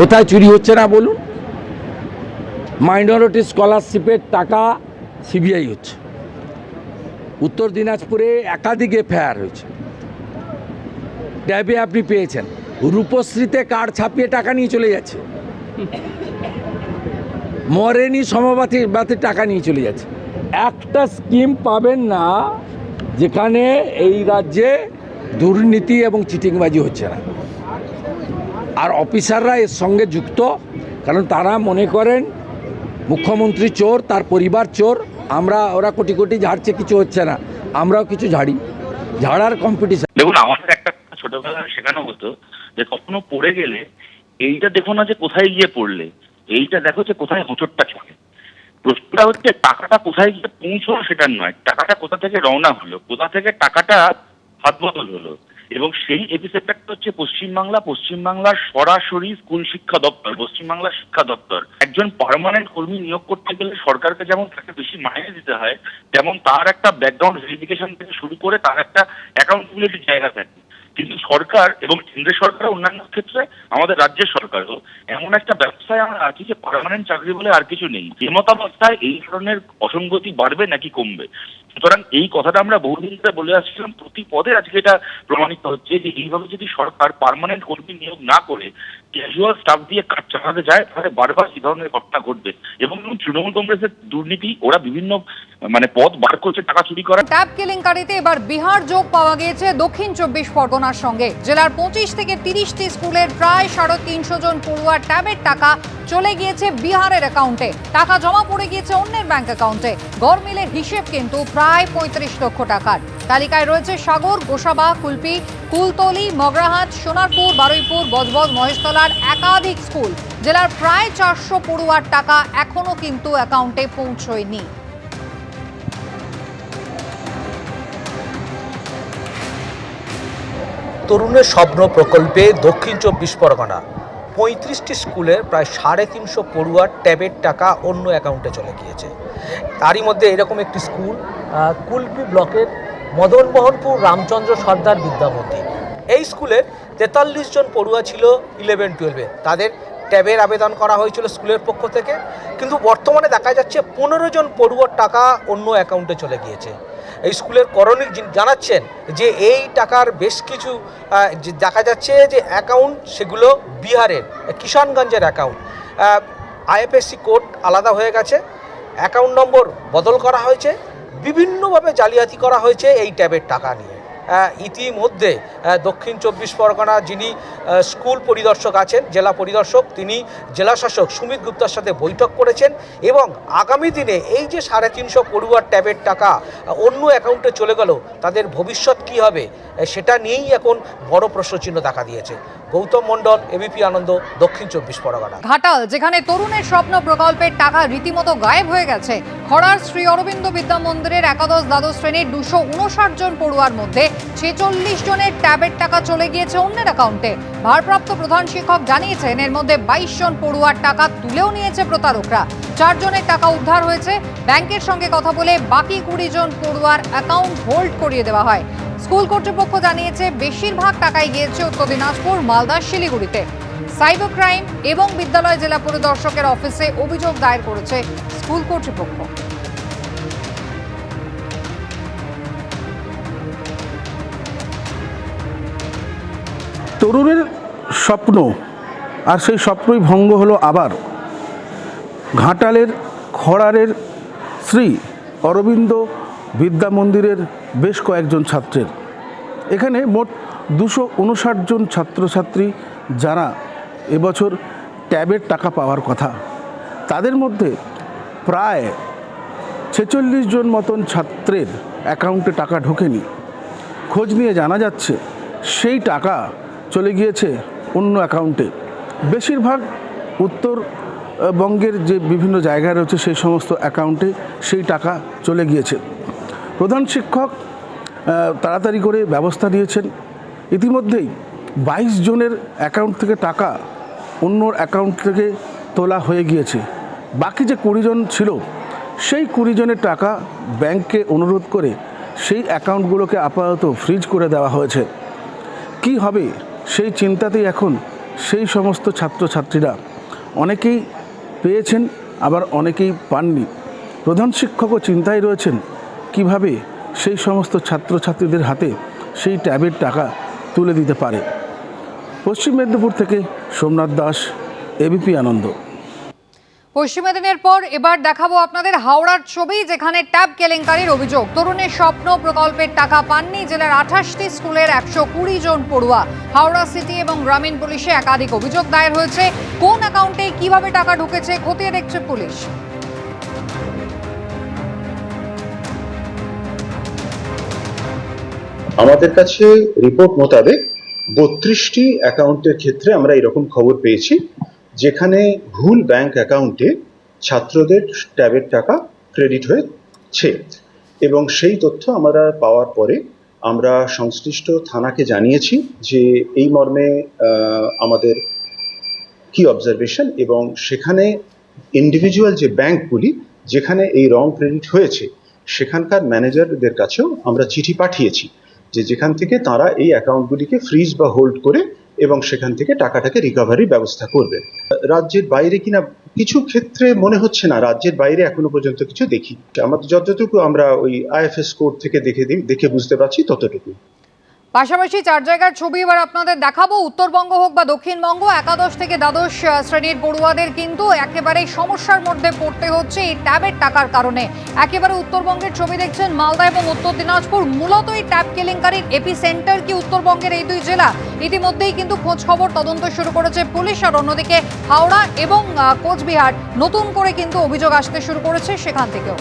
কোথায় চুরি হচ্ছে না বলুন? মাইনরিটি স্কলারশিপের টাকা সিবিআই হচ্ছে। উত্তর দিনাজপুরে একাধিক এফআইআর হয়েছে। ট্যাবে আপনি পেয়েছেন। রূপশ্রীতে কার্ড ছাপিয়ে টাকা নিয়ে চলে যাচ্ছে? মরেনি সমবাতি বাতি টাকা নিয়ে চলে যাচ্ছে। একটা স্কিম পাবেন না যেখানে এই রাজ্যে দুর্নীতি এবং চিটিংবাজি হচ্ছে না। আর অফিসাররা এর সঙ্গে যুক্ত, কারণ তারা মনে করেন মুখ্যমন্ত্রী চোর, তার পরিবার চোর, আমরা, ওরা কোটি কোটি ঝাড়ছে, কিছু হচ্ছে না, আমরাও কিছু ঝাড়ি। ঝাড়ার কম্পিটিশন দেখুন, আমাদের একটা ছোটবেলায় শেখানো হতো যে কখনো পড়ে গেলে এইটা দেখো না যে কোথায় গিয়ে পড়লে, এইটা দেখো যে কোথায় হোঁচটটা চলে প্রশ্নটা হচ্ছে টাকাটা কোথায় গিয়ে পৌঁছলো সেটা নয়, টাকাটা কোথা থেকে রওনা হলো, কোথা থেকে টাকাটা হাত বদল হলো। এবং সেই এপিসেপ্টারটা হচ্ছে পশ্চিমবাংলা। পশ্চিমবাংলার সরাসরি স্কুল শিক্ষা দপ্তর, পশ্চিমবাংলার শিক্ষা দপ্তর। একজন পারমানেন্ট কর্মী নিয়োগ করতে গেলে সরকারকে যেমন তাকে বেশি মাইনে দিতে হয়, তেমন তার একটা ব্যাকগ্রাউন্ড ভেরিফিকেশন থেকে শুরু করে তার একটা অ্যাকাউন্টেবিলিটির জায়গা থাকে। কিন্তু সরকার এবং কেন্দ্রের সরকার অন্যান্য ক্ষেত্রে আমাদের রাজ্যের সরকারও এমন একটা ব্যবস্থায় আমরা আছি যে পার্মানেন্ট চাকরি বলে আর কিছু নেই। এমতাবস্থায় এই ধরনের অসঙ্গতি বাড়বে নাকি কমবে? সুতরাং এই কথাটা আমরা বহুদিন ধরে বলে আসছিলাম, প্রতি পদে আজকে এটা প্রমাণিত হচ্ছে যে এইভাবে যদি সরকার পার্মানেন্ট কর্মী নিয়োগ না করে ক্যাজুয়াল স্টাফ দিয়ে কাজ চালাতে যায়, তাহলে বারবার এই ধরনের ঘটনা ঘটবে। এবং তৃণমূল কংগ্রেসের দুর্নীতি, ওরা বিভিন্ন মানে পদ বার করছে, টাকা চুরি করা। ট্যাব কেলেঙ্কারিতে এবার বিহার যোগ পাওয়া গিয়েছে দক্ষিণ চব্বিশ পরগনার সঙ্গে। জেলার পঁচিশ থেকে তিরিশটি স্কুলের প্রায় সাড়ে তিনশো জন পড়ুয়ার ট্যাবের টাকা চলে গিয়েছে বিহারের অ্যাকাউন্টে। টাকা জমা পড়ে গিয়েছে অন্যের ব্যাংক অ্যাকাউন্টে। গরমিলের হিসেব কিন্তু প্রায় পঁয়ত্রিশ লক্ষ টাকার। তালিকায় রয়েছে সাগর, গোসাবা, কুলপি, কুলতলি, মগরাহাট, সোনারপুর, বারুইপুর, বজবজ, মহেশতলার একাধিক স্কুল। জেলার প্রায় চারশো পড়ুয়ার টাকা এখনও কিন্তু অ্যাকাউন্টে পৌঁছয়নি। তরুণের স্বপ্ন প্রকল্পে দক্ষিণ চব্বিশ পরগনা। পঁয়ত্রিশটি স্কুলের প্রায় সাড়ে তিনশো পড়ুয়ার ট্যাবের টাকা অন্য অ্যাকাউন্টে চলে গিয়েছে। তারই মধ্যে এরকম একটি স্কুল কুলপি ব্লকের মদনমোহনপুর রামচন্দ্র সর্দার বিদ্যা মন্দির। এই স্কুলে তেতাল্লিশ জন পড়ুয়া ছিল ইলেভেন টুয়েলভে তাদের ট্যাবের আবেদন করা হয়েছিল স্কুলের পক্ষ থেকে। কিন্তু বর্তমানে দেখা যাচ্ছে পনেরো জন পড়ুয়ার টাকা অন্য অ্যাকাউন্টে চলে গিয়েছে। স্কুলের করণিক জানাচ্ছেন যে এই টাকার বেশ কিছু দেখা যাচ্ছে যে অ্যাকাউন্ট সেগুলো বিহারের, কিষানগঞ্জের অ্যাকাউন্ট আইএফএসসি কোড আলাদা হয়ে গেছে। অ্যাকাউন্ট নম্বর বদল করা হয়েছে। বিভিন্নভাবে জালিয়াতি করা হয়েছে এই ট্যাবের টাকা নিয়ে। ইতিমধ্যে দক্ষিণ চব্বিশ পরগনা যিনি স্কুল পরিদর্শক আছেন, জেলা পরিদর্শক, তিনি জেলাশাসক সুমিত গুপ্তার সাথে বৈঠক করেছেন এবং আগামী দিনে এই যে সাড়ে তিনশো পড়ুয়ার ট্যাবের টাকা অন্য অ্যাকাউন্টে চলে গেল, তাদের ভবিষ্যৎ কি হবে সেটা নিয়েই এখন বড় প্রশ্নচিহ্ন দেখা দিয়েছে। গৌতম মণ্ডল এবিপি আনন্দ, দক্ষিণ চব্বিশ পরগনা। ঘাটাল, যেখানে তরুণের স্বপ্ন প্রকল্পের টাকা রীতিমতো গায়েব হয়ে গেছে খড়ার শ্রী অরবিন্দ বিদ্যা মন্দিরের একাদশ দ্বাদশ শ্রেণির দুশো উনষাট জন পড়ুয়ার মধ্যে ছেচল্লিশ জনের ট্যাবের টাকা চলে গিয়েছে অন্যের অ্যাকাউন্টে। ভারপ্রাপ্ত প্রধান শিক্ষক জানিয়েছেন, এর মধ্যে বাইশ জন পড়ুয়ার টাকা তুলেও নিয়েছে প্রতারকরা। চারজনের টাকা উদ্ধার হয়েছে। ব্যাংকের সঙ্গে কথা বলে বাকি কুড়ি জন পড়ুয়ার অ্যাকাউন্ট হোল্ড করিয়ে দেওয়া হয়। স্কুল কর্তৃপক্ষ জানিয়েছে, বেশিরভাগ টাকাই গিয়েছে উত্তর দিনাজপুর, মালদা, শিলিগুড়িতে। সাইবার ক্রাইম এবং বিদ্যালয় জেলা পরিদর্শকের অফিসে অভিযোগ দায়ের করেছে স্কুল কর্তৃপক্ষ। তরুণের স্বপ্ন আর সেই স্বপ্নই ভঙ্গ হলো আবার। ঘাটালের খড়ারের শ্রী অরবিন্দ বিদ্যা মন্দিরের বেশ কয়েকজন ছাত্রের। এখানে মোট দুশো উনষাট জন ছাত্রছাত্রী যারা এবছর ট্যাবের টাকা পাওয়ার কথা। তাদের মধ্যে প্রায় ছেচল্লিশ জন মতন ছাত্রের অ্যাকাউন্টে টাকা ঢোকেনি। খোঁজ নিয়ে জানা যাচ্ছে সেই টাকা চলে গিয়েছে অন্য অ্যাকাউন্টে। বেশিরভাগ উত্তরবঙ্গের যে বিভিন্ন জায়গায় রয়েছে সেই সমস্ত অ্যাকাউন্টে সেই টাকা চলে গিয়েছে। প্রধান শিক্ষক তাড়াতাড়ি করে ব্যবস্থা নিয়েছেন। ইতিমধ্যেই বাইশ জনের অ্যাকাউন্ট থেকে টাকা অন্য অ্যাকাউন্ট থেকে তোলা হয়ে গিয়েছে। বাকি যে কুড়ি জন ছিল, সেই কুড়ি জনের টাকা ব্যাংককে অনুরোধ করে সেই অ্যাকাউন্টগুলোকে আপাতত ফ্রিজ করে দেওয়া হয়েছে। কি হবে? সেই চিন্তাতেই এখন সেই সমস্ত ছাত্রছাত্রীরা অনেকেই পেয়েছেন, আবার অনেকেই পাননি। প্রধান শিক্ষকও চিন্তায় রয়েছেন, কীভাবে সেই সমস্ত ছাত্রছাত্রীদের হাতে সেই ট্যাবের টাকা তুলে দিতে পারে। পশ্চিম মেদিনীপুর থেকে সোমনাথ দাস এবিপি আনন্দ। পশ্চিম মেদিনীর পর এবার দেখাবো আপনাদের হাওড়ার ছবি, যেখানে ট্যাব কেলেঙ্কারির অভিযোগ। তরুণের স্বপ্ন প্রকল্পের টাকা পাননি জেলার আঠাশটি স্কুলের একশো কুড়ি জন পড়ুয়া। হাওড়া সিটি এবং গ্রামীণ পুলিশে একাধিক অভিযোগ দায়ের হয়েছে। কোন অ্যাকাউন্টে কীভাবে টাকা ঢুকেছে খতিয়ে দেখছে পুলিশ। আমাদের কাছে রিপোর্ট মোতাবেক বত্রিশটি অ্যাকাউন্টের ক্ষেত্রে আমরা এরকম খবর পেয়েছি। যেখানে ভুল ব্যাংক অ্যাকাউন্টে ছাত্রদের ট্যাবের টাকা ক্রেডিট হয়েছে। এবং সেই তথ্য আমরা পাওয়ার পরে আমরা সংশ্লিষ্ট থানাকে জানিয়েছি যে এই মর্মে আমাদের কি অবজারভেশন এবং সেখানে ইন্ডিভিজুয়াল যে ব্যাংকগুলি যেখানে এই রং ক্রেডিট হয়েছে, সেখানকার ম্যানেজারদের কাছেও আমরা চিঠি পাঠিয়েছি যে যেখান থেকে তারা এই অ্যাকাউন্টগুলিকে ফ্রিজ বা হোল্ড করে এবং সেখান থেকে টাকাটাকে রিকভারির ব্যবস্থা করবে। রাজ্যের বাইরে কিনা কিছু ক্ষেত্রে মনে হচ্ছে না, রাজ্যের বাইরে এখনও পর্যন্ত কিছু দেখি। আমাদের যতটুকু আমরা ওই আইএফএস কোড থেকে দেখে দেখে বুঝতে পারছি ততটুকু পাশাপাশি চার জায়গার ছবি এবার আপনাদের দেখাবো। উত্তরবঙ্গ হোক বা দক্ষিণবঙ্গ, একাদশ থেকে দ্বাদশ শ্রেণির পড়ুয়াদের কিন্তু একেবারেই সমস্যার মধ্যে পড়তে হচ্ছে এই ট্যাবের টাকার কারণে। একেবারে উত্তরবঙ্গের ছবি দেখছেন মালদা এবং উত্তর দিনাজপুর। মূলত এই ট্যাব কেলেঙ্কারির এপি সেন্টার কি উত্তরবঙ্গের এই দুই জেলা? ইতিমধ্যেই কিন্তু খোঁজ খবর তদন্ত শুরু করেছে পুলিশ আর অন্যদিকে হাওড়া এবং কোচবিহার। নতুন করে কিন্তু অভিযোগ আসতে শুরু করেছে সেখান থেকেও।